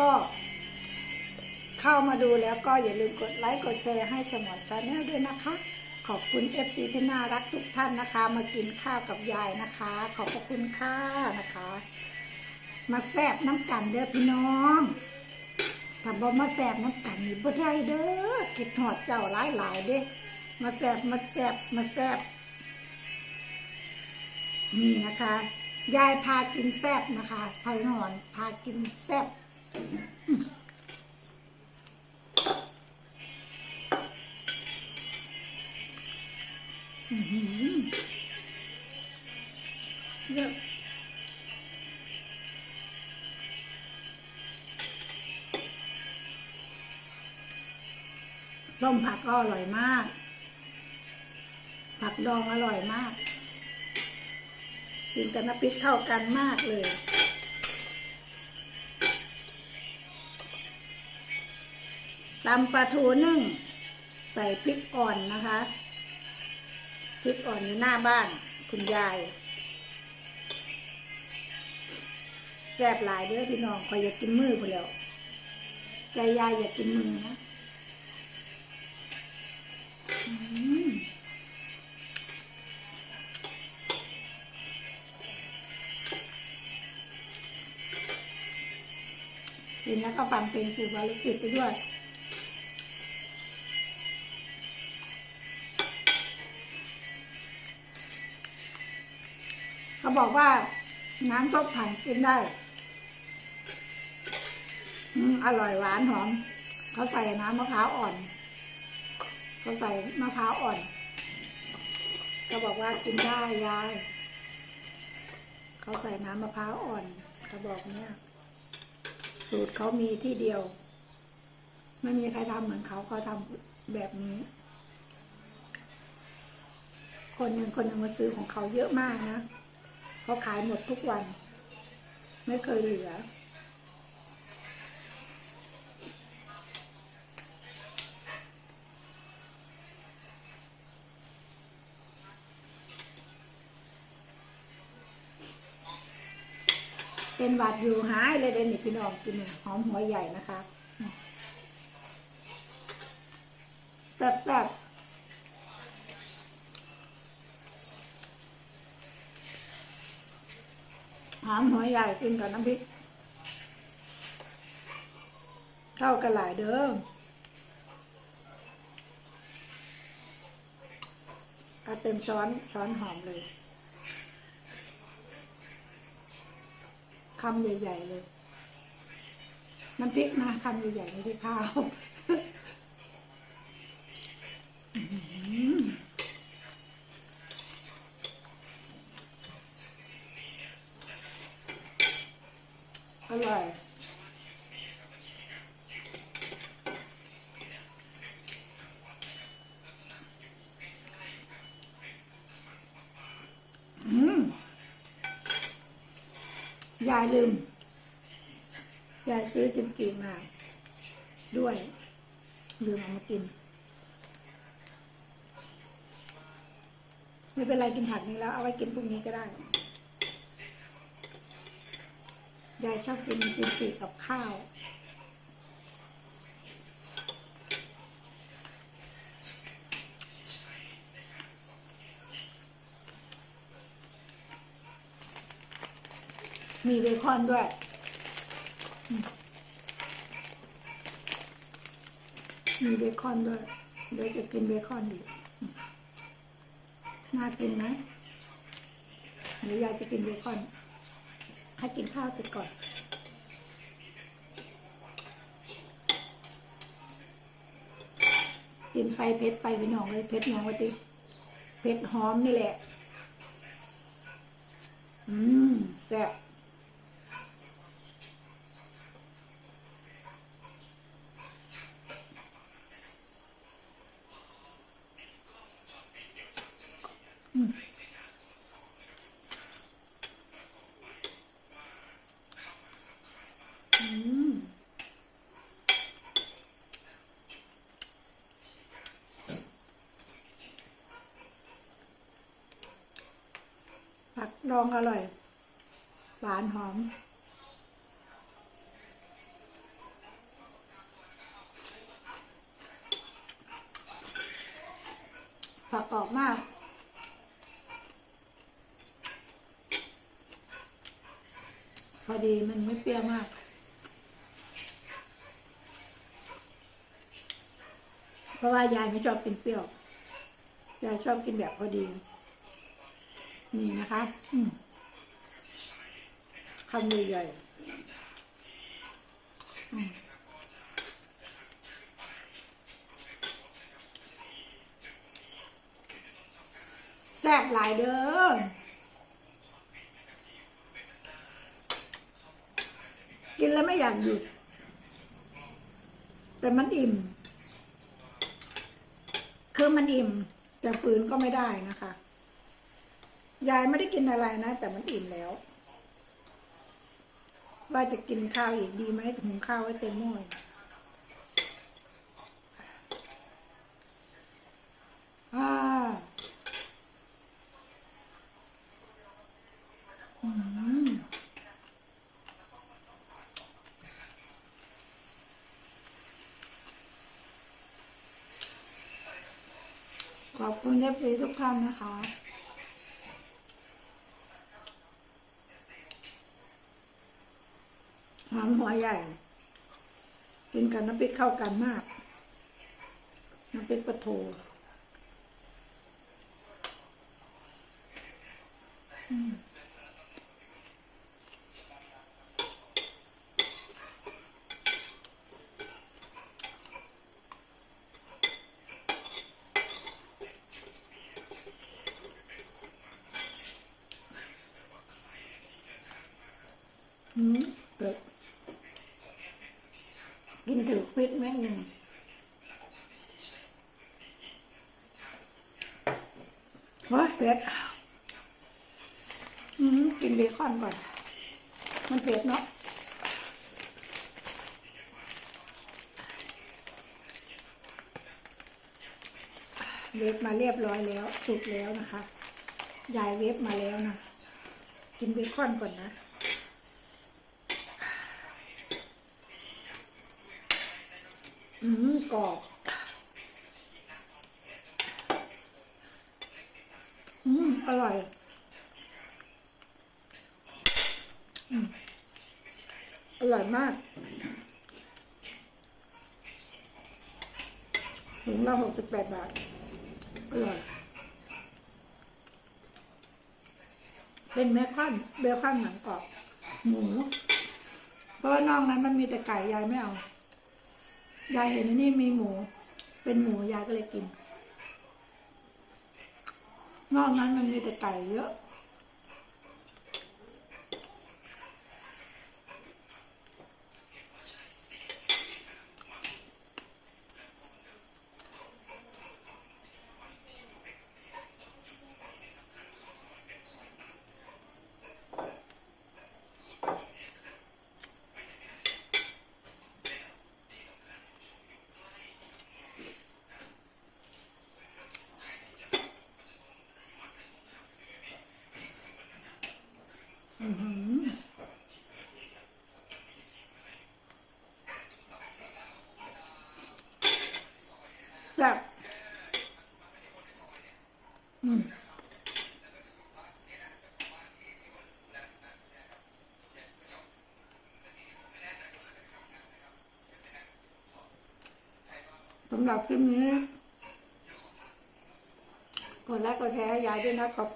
ก็เข้ามาดูแล้วก็อย่าลืมกดไลค์กดแชร์ให้สมอนชาแนลด้วยนะคะ ขอบคุณเอฟซีที่น่ารักทุกท่านนะคะ มากินข้าวกับยายนะคะ ขอบพระคุณค่ะนะคะ มาแซบน้ำกันเด้อพี่น้องถ้าบ่มาแซบน้ำกันนี่บ่ได้เด้อคิดหอดเจ้าหลายหลายเด้มาแซบมาแซบมาแซบนี่นะคะ ยายพากินแซบนะคะพานอนพากินแซบ เยอะส้มผักก็อร่อยมาก ผักดองอร่อยมากกินกับน้ำพริกเข้ากันมากเลย ตำปลาทูนึ่ง ใส่พริกอ่อนนะคะ พริกอ่อนอยู่หน้าบ้าน คุณยายแซ่บหลายเด้อพี่น้องคอยอยากกินมือพอแล้วใจยายอยากกินมือนะอืมกินแล้วก็ฟังเพลงปูบาลิกิตไปด้วย บอกว่าน้ำต้มผันกินได้ อืมอร่อยหวานหอม เขาใส่น้ำมะพร้าวอ่อน เขาใส่มะพร้าวอ่อน เขาบอกว่ากินได้ยาย เขาใส่น้ำมะพร้าวอ่อน เขาบอกเนี่ยสูตรเขามีที่เดียว ไม่มีใครทำเหมือนเขาเขาทำแบบนี้ คนหนึ่งคนหนึ่งมาซื้อของเขาเยอะมากนะ เขาขายหมดทุกวัน ไม่เคยเหลือ เป็นหวัดอยู่หายเลยเดนนี่พี่น้องกินหอมหัวใหญ่นะคะแซ่บ หอมหัวใหญ่กินกับน้ำพริกเข้ากันหลายเด้อเอาเต็มช้อนช้อนหอมเลยคำใหญ่ ๆ เลย น้ำพริกนะคำใหญ่ๆไม่ใช่ข้าวอื้อหืออ ร่อยอืมยายลืม ยายซื้อจิมจิมา ด้วย ลืมเอามากิน ไม่เป็นไรกินผักนี้แล้ว เอาไว้กินพรุ่งนี้ก็ได้ ยายชอบกินจิมจิกับข้าว มีเบคอนด้วยมีเบคอนด้วย เดี๋ยวจะกินเบคอนดิน่ากินไหมเดี๋ยวยายจะกินเบคอน ให้กินข้าวเสร็จก่อน กินไปเผ็ดไปพี่น้องเลยเผ็ดยังวะติเผ็ดหอมนี่แหละ อืมแซ่บอืม ดองอร่อย หวานหอม ผักกรอบมาก พอดีมันไม่เปรี้ยวมากเพราะว่ายายไม่ชอบกินเปรี้ยว ยายชอบกินแบบพอดี นี่นะคะคำใหญ่แซ่บหลายเด้อกินแล้วไม่อยากหยุด แต่มันอิ่ม คือมันอิ่ม แต่ฝืนก็ไม่ได้นะคะ ยายไม่ได้กินอะไรนะ แต่มันอิ่มแล้ว ว่าจะกินข้าวอีกดีไหมหุงข้าวไว้เต็มหม้ออ่าอืมขอบคุณเอฟซีทุกท่านนะคะ หัวใหญ่ กินกับน้ำพริกเข้ากันมาก น้ำพริกปลาทูอืม ปิดกินถือฟิตแม่งหนึ่งโอ้ยเผ็ดอืมกินเบคอนก่อน มันเผ็ดเนาะเวฟมาเรียบร้อยแล้ว สุกแล้วนะคะ ยายเวฟมาแล้วนะ กินเบคอนก่อนนะ อืมกรอบอืมอร่อยอืมอร่อยมากถุงละหกสิบแปดบาท อร่อย เป็นแมคคอนเบลคอนหนังกรอบ หมู เพราะว่านอกนั้นมันมีแต่ไก่ยายไม่เอา ยายเห็นอันนี่มีหมู เป็นหมูยายก็เลยกิน นอกนั้นมันมีแต่ไก่เยอะ สำหรับคลิปนี้ กดไลค์กดแชร์ให้ยายด้วยนะขอบคุณ